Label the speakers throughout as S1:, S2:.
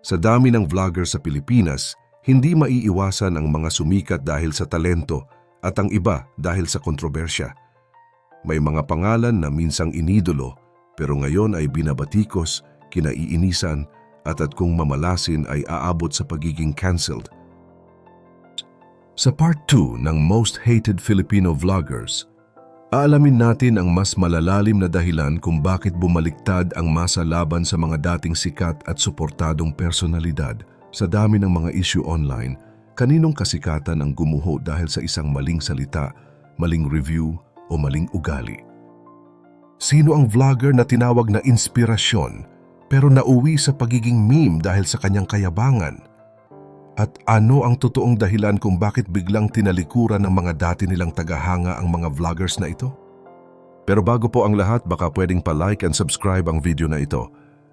S1: Sa dami ng vlogger sa Pilipinas, hindi maiiwasan ang mga sumikat dahil sa talento at ang iba dahil sa kontrobersya. May mga pangalan na minsang inidolo pero ngayon ay binabatikos, kinaiinisan at at kung mamalasin ay aabot sa pagiging cancelled. Sa part 2 ng Most Hated Filipino Vloggers, aalamin natin ang mas malalalim na dahilan kung bakit bumaliktad ang masa laban sa mga dating sikat at suportadong personalidad sa dami ng mga issue online, kaninong kasikatan ang gumuho dahil sa isang maling salita, maling review o maling ugali. Sino ang vlogger na tinawag na inspirasyon pero nauwi sa pagiging meme dahil sa kanyang kayabangan? At ano ang totoong dahilan kung bakit biglang tinalikuran ng mga dati nilang tagahanga ang mga vloggers na ito? Pero bago po ang lahat, baka pwedeng pa-like and subscribe ang video na ito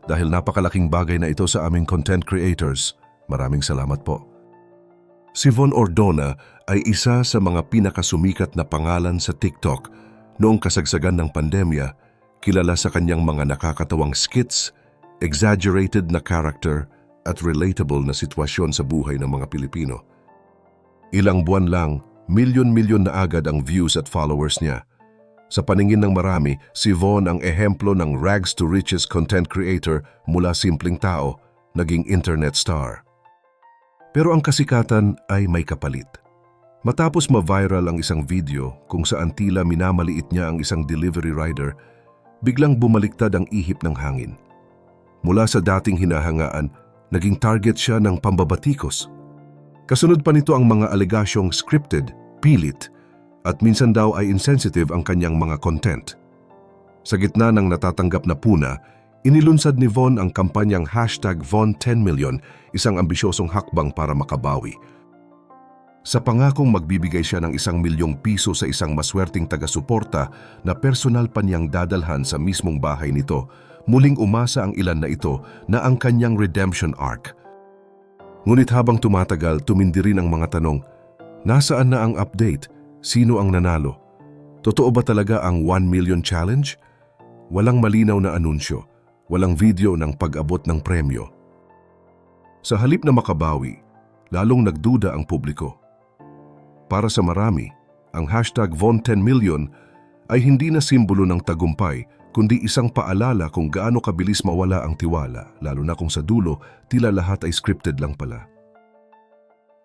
S1: dahil napakalaking bagay na ito sa aming content creators. Maraming salamat po. Si Von Ordona ay isa sa mga pinakasumikat na pangalan sa TikTok noong kasagsagan ng pandemya, kilala sa kanyang mga nakakatawang skits, exaggerated na character at relatable na sitwasyon sa buhay ng mga Pilipino. Ilang buwan lang, milyon-milyon na agad ang views at followers niya. Sa paningin ng marami, si Von ang ehemplo ng rags to riches content creator mula simpleng tao, naging internet star. Pero ang kasikatan ay may kapalit. Matapos ma-viral ang isang video kung saan tila minamaliit niya ang isang delivery rider, biglang bumaliktad ang ihip ng hangin. Mula sa dating hinahangaan, naging target siya ng pambabatikos. Kasunod pa nito ang mga alegasyong scripted, pilit, at minsan daw ay insensitive ang kanyang mga content. Sa gitna ng natatanggap na puna, inilunsad ni Von ang kampanyang hashtag Von 10 Million, isang ambisyosong hakbang para makabawi. Sa pangakong magbibigay siya ng isang milyong piso sa isang maswerteng taga-suporta na personal pa niyang dadalhan sa mismong bahay nito, muling umasa ang ilan na ito na ang kanyang redemption arc. Ngunit habang tumatagal, tumindi rin ang mga tanong, nasaan na ang update? Sino ang nanalo? Totoo ba talaga ang 1 million challenge? Walang malinaw na anunsyo, walang video ng pag-abot ng premyo. Sa halip na makabawi, lalong nagduda ang publiko. Para sa marami, ang hashtag Von 10 Million ay hindi na simbolo ng tagumpay kundi isang paalala kung gaano kabilis mawala ang tiwala, lalo na kung sa dulo tila lahat ay scripted lang pala.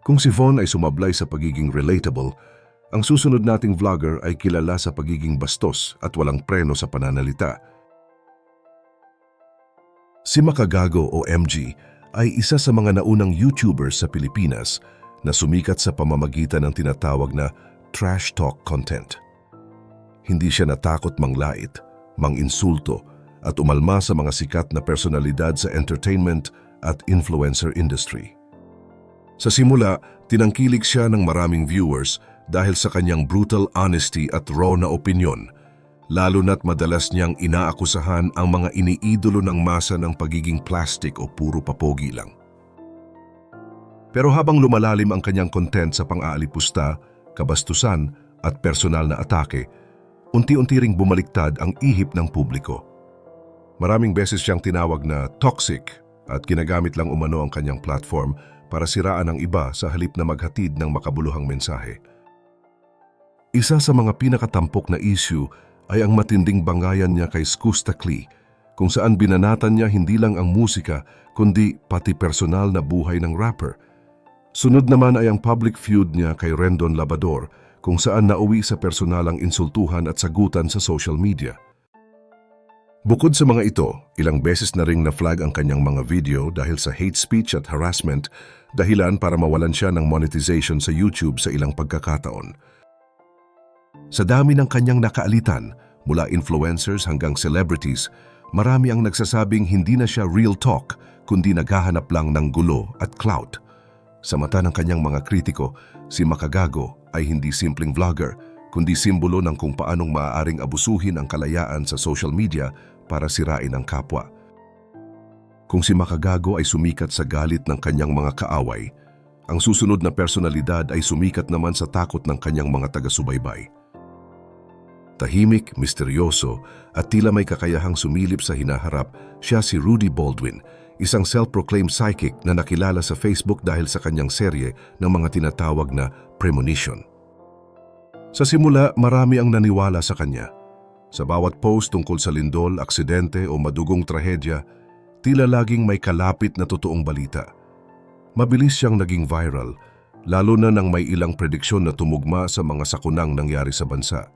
S1: Kung si Von ay sumablay sa pagiging relatable, ang susunod nating vlogger ay kilala sa pagiging bastos at walang preno sa pananalita. Si Makagago o MG ay isa sa mga naunang YouTubers sa Pilipinas na sumikat sa pamamagitan ng tinatawag na trash talk content. Hindi siya natakot manglait, manginsulto at umalma sa mga sikat na personalidad sa entertainment at influencer industry. Sa simula, tinangkilig siya ng maraming viewers dahil sa kanyang brutal honesty at raw na opinyon, lalo na't madalas niyang inaakusahan ang mga iniidolo ng masa ng pagiging plastic o puro papogi lang. Pero habang lumalalim ang kanyang content sa pang-aalipusta, kabastusan at personal na atake, unti-unti ring bumaliktad ang ihip ng publiko. Maraming beses siyang tinawag na toxic at ginagamit lang umano ang kanyang platform para siraan ang iba sa halip na maghatid ng makabuluhang mensahe. Isa sa mga pinakatampok na issue ay ang matinding bangayan niya kay Skusta Klee, kung saan binanatan niya hindi lang ang musika kundi pati personal na buhay ng rapper. Sunod naman ay ang public feud niya kay Rendon Labador kung saan nauwi sa personalang insultuhan at sagutan sa social media. Bukod sa mga ito, ilang beses na ring na-flag ang kanyang mga video dahil sa hate speech at harassment, dahilan para mawalan siya ng monetization sa YouTube sa ilang pagkakataon. Sa dami ng kanyang nakaalitan, mula influencers hanggang celebrities, marami ang nagsasabing hindi na siya real talk, kundi naghahanap lang ng gulo at clout. Sa mata ng kanyang mga kritiko, si Makagago ay hindi simpleng vlogger, kundi simbolo ng kung paanong maaaring abusuhin ang kalayaan sa social media para sirain ang kapwa. Kung si Makagago ay sumikat sa galit ng kanyang mga kaaway, ang susunod na personalidad ay sumikat naman sa takot ng kanyang mga taga-subaybay. Tahimik, misteryoso at tila may kakayahang sumilip sa hinaharap, siya si Rudy Baldwin, isang self-proclaimed psychic na nakilala sa Facebook dahil sa kanyang serye ng mga tinatawag na premonition. Sa simula, marami ang naniwala sa kanya. Sa bawat post tungkol sa lindol, aksidente o madugong trahedya, tila laging may kalapit na totoong balita. Mabilis siyang naging viral, lalo na nang may ilang prediksyon na tumugma sa mga sakunang nangyari sa bansa.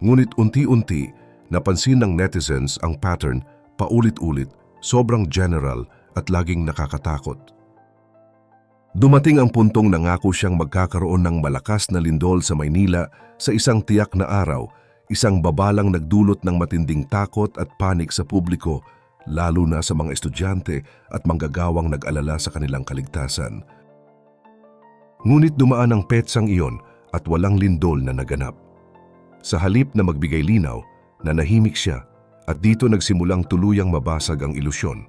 S1: Ngunit unti-unti, napansin ng netizens ang pattern paulit-ulit, sobrang general at laging nakakatakot. Dumating ang puntong nangako siyang magkakaroon ng malakas na lindol sa Maynila sa isang tiyak na araw, isang babalang nagdulot ng matinding takot at panik sa publiko, lalo na sa mga estudyante at manggagawang nag-alala sa kanilang kaligtasan. Ngunit dumaan ang petsang iyon at walang lindol na naganap. Sa halip na magbigay linaw, nanahimik siya at dito nagsimulang tuluyang mabasag ang ilusyon.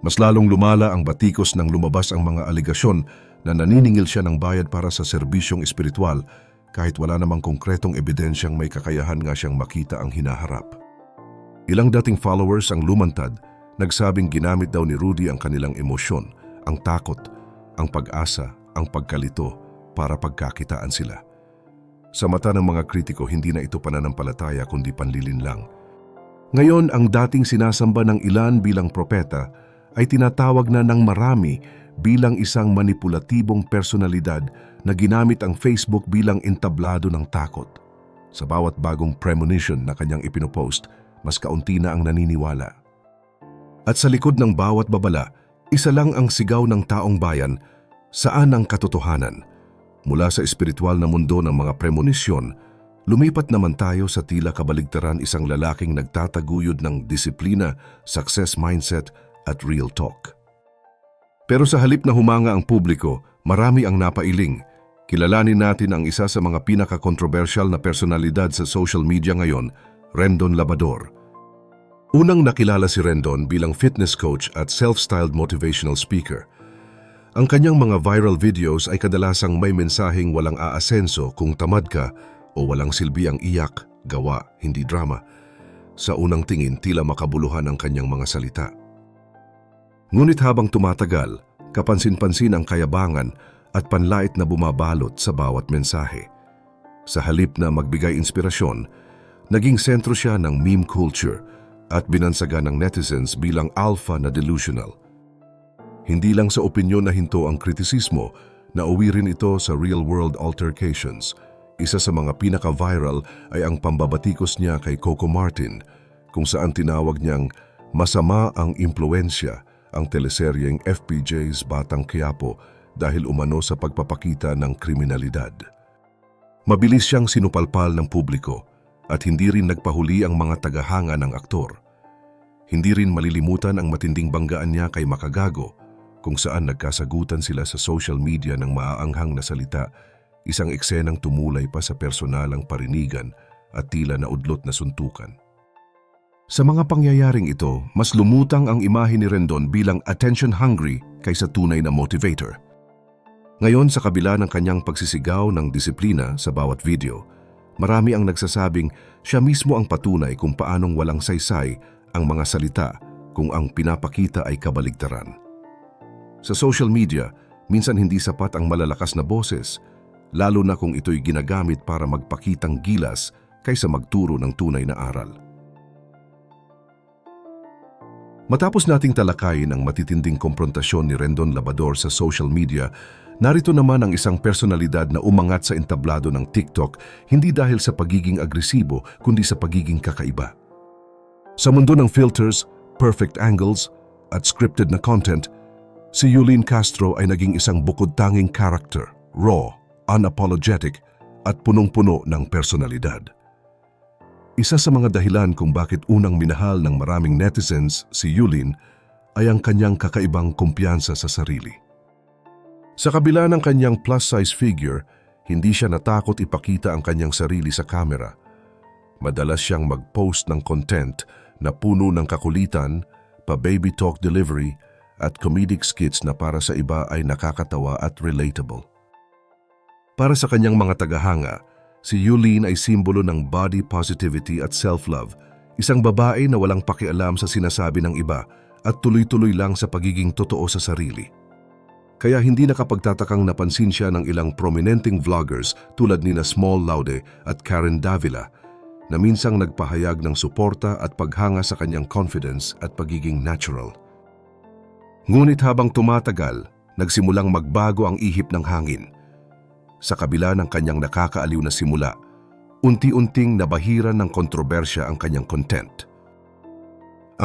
S1: Mas lalong lumala ang batikos nang lumabas ang mga aligasyon na naniningil siya ng bayad para sa serbisyong espiritual kahit wala namang konkretong ebidensyang may kakayahan nga siyang makita ang hinaharap. Ilang dating followers ang lumantad, nagsabing ginamit daw ni Rudy ang kanilang emosyon, ang takot, ang pag-asa, ang pagkalito para pagkakitaan sila. Sa mata ng mga kritiko, hindi na ito pananampalataya kundi panlilin lang. Ngayon, ang dating sinasamba ng ilan bilang propeta ay tinatawag na ng marami bilang isang manipulatibong personalidad na ginamit ang Facebook bilang entablado ng takot. Sa bawat bagong premonition na kanyang ipinopost, mas kaunti na ang naniniwala. At sa likod ng bawat babala, isa lang ang sigaw ng taong bayan, saan ang katotohanan? Mula sa espiritual na mundo ng mga premonisyon, lumipat naman tayo sa tila kabaligtaran isang lalaking nagtataguyod ng disiplina, success mindset at real talk. Pero sa halip na humanga ang publiko, marami ang napailing. Kilalanin natin ang isa sa mga pinaka-controversial na personalidad sa social media ngayon, Rendon Labador. Unang nakilala si Rendon bilang fitness coach at self-styled motivational speaker. Ang kanyang mga viral videos ay kadalasang may mensaheng walang aasenso kung tamad ka o walang silbi ang iyak, gawa, hindi drama. Sa unang tingin, tila makabuluhan ang kanyang mga salita. Ngunit habang tumatagal, kapansin-pansin ang kayabangan at panlait na bumabalot sa bawat mensahe. Sa halip na magbigay inspirasyon, naging sentro siya ng meme culture at binansaga ng netizens bilang alpha na delusional. Hindi lang sa opinyon na hinto ang kritisismo, nauwi rin ito sa real-world altercations. Isa sa mga pinaka-viral ay ang pambabatikos niya kay Coco Martin, kung saan tinawag niyang masama ang impluensya ang teleseryeng FPJ's Batang Quiapo dahil umano sa pagpapakita ng kriminalidad. Mabilis siyang sinupalpal ng publiko at hindi rin nagpahuli ang mga tagahanga ng aktor. Hindi rin malilimutan ang matinding banggaan niya kay Makagago kung saan nagkasagutan sila sa social media ng maaanghang na salita, isang eksenang tumulay pa sa personalang parinigan at tila naudlot na suntukan. Sa mga pangyayaring ito, mas lumutang ang imahe ni Rendon bilang attention-hungry kaysa tunay na motivator. Ngayon sa kabila ng kanyang pagsisigaw ng disiplina sa bawat video, marami ang nagsasabing siya mismo ang patunay kung paanong walang saysay ang mga salita kung ang pinapakita ay kabaligtaran. Sa social media, minsan hindi sapat ang malalakas na boses, lalo na kung ito'y ginagamit para magpakitang gilas kaysa magturo ng tunay na aral. Matapos nating talakayin ang matitinding komprontasyon ni Rendon Labador sa social media, narito naman ang isang personalidad na umangat sa entablado ng TikTok hindi dahil sa pagiging agresibo kundi sa pagiging kakaiba. Sa mundo ng filters, perfect angles, at scripted na content, si Yulene Castro ay naging isang bukod-tanging character, raw, unapologetic, at punong-puno ng personalidad. Isa sa mga dahilan kung bakit unang minahal ng maraming netizens si Yulin ay ang kanyang kakaibang kumpiyansa sa sarili. Sa kabila ng kanyang plus-size figure, hindi siya natakot ipakita ang kanyang sarili sa kamera. Madalas siyang mag-post ng content na puno ng kakulitan, pa-baby talk delivery, at comedic skits na para sa iba ay nakakatawa at relatable. Para sa kanyang mga tagahanga, Si Yulene ay simbolo ng body positivity at self-love, Isang babae na walang pakialam sa sinasabi ng iba at tuloy-tuloy lang sa pagiging totoo sa sarili. Kaya hindi nakapagtatakang napansin siya ng ilang prominenteng vloggers tulad ni na Small Laude at Karen Davila na minsang nagpahayag ng suporta at paghanga sa kanyang confidence at pagiging natural. Ngunit habang tumatagal, nagsimulang magbago ang ihip ng hangin. Sa kabila ng kanyang nakakaaliw na simula, unti-unting nabahiran ng kontrobersya ang kanyang content.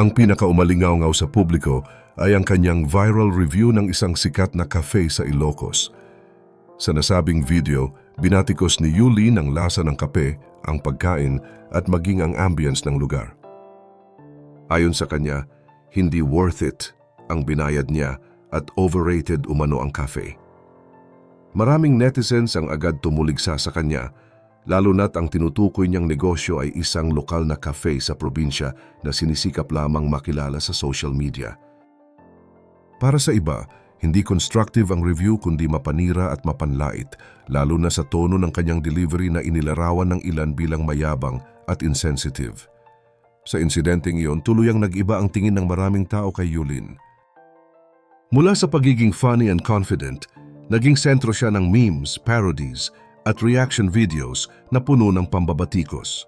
S1: Ang pinakaumalingaw sa publiko ay ang kanyang viral review ng isang sikat na cafe sa Ilocos. Sa nasabing video, binatikos ni Yuli ng lasa ng kape, ang pagkain at maging ang ambience ng lugar. Ayon sa kanya, hindi worth it ang binayad niya at overrated umano ang cafe. Maraming netizens ang agad tumuligsa sa kanya, lalo na't ang tinutukoy niyang negosyo ay isang lokal na cafe sa probinsya na sinisikap lamang makilala sa social media. Para sa iba, hindi constructive ang review kundi mapanira at mapanlait, lalo na sa tono ng kanyang delivery na inilarawan ng ilan bilang mayabang at insensitive. Sa insidenteng iyon, tuluyang nag-iba ang tingin ng maraming tao kay Yulin. Mula sa pagiging funny and confident, naging sentro siya ng memes, parodies, at reaction videos na puno ng pambabatikos.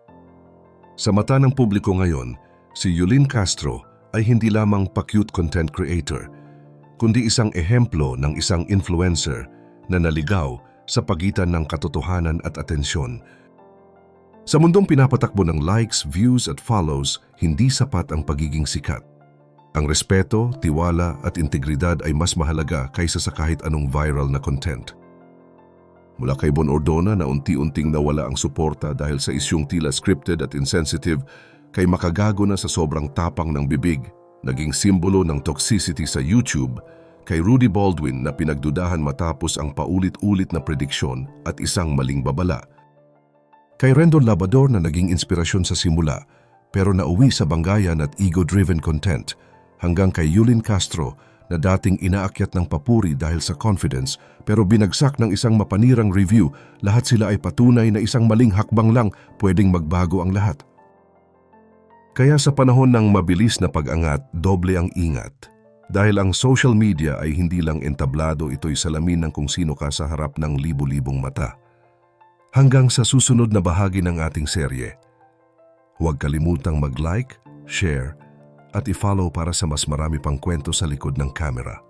S1: Sa mata ng publiko ngayon, si Yulin Castro ay hindi lamang pa-cute content creator, kundi isang ehemplo ng isang influencer na naligaw sa pagitan ng katotohanan at atensyon. Sa mundong pinapatakbo ng likes, views at follows, hindi sapat ang pagiging sikat. Ang respeto, tiwala at integridad ay mas mahalaga kaysa sa kahit anong viral na content. Mula kay Bon Ordona na unti-unting nawala ang suporta dahil sa isyong tila scripted at insensitive, kay makagago na sa sobrang tapang ng bibig, naging simbolo ng toxicity sa YouTube, kay Rudy Baldwin na pinagdudahan matapos ang paulit-ulit na prediksyon at isang maling babala, kay Rendon Labador na naging inspirasyon sa simula pero nauwi sa banggayan at ego-driven content hanggang kay Yulin Castro na dating inaakyat ng papuri dahil sa confidence pero binagsak ng isang mapanirang review, lahat sila ay patunay na isang maling hakbang lang pwedeng magbago ang lahat. Kaya sa panahon ng mabilis na pag-angat, doble ang ingat. Dahil ang social media ay hindi lang entablado, ito'y salamin ng kung sino ka sa harap ng libu-libong mata. Hanggang sa susunod na bahagi ng ating serye, huwag kalimutang mag-like, share, at i-follow para sa mas marami pang kwento sa likod ng kamera.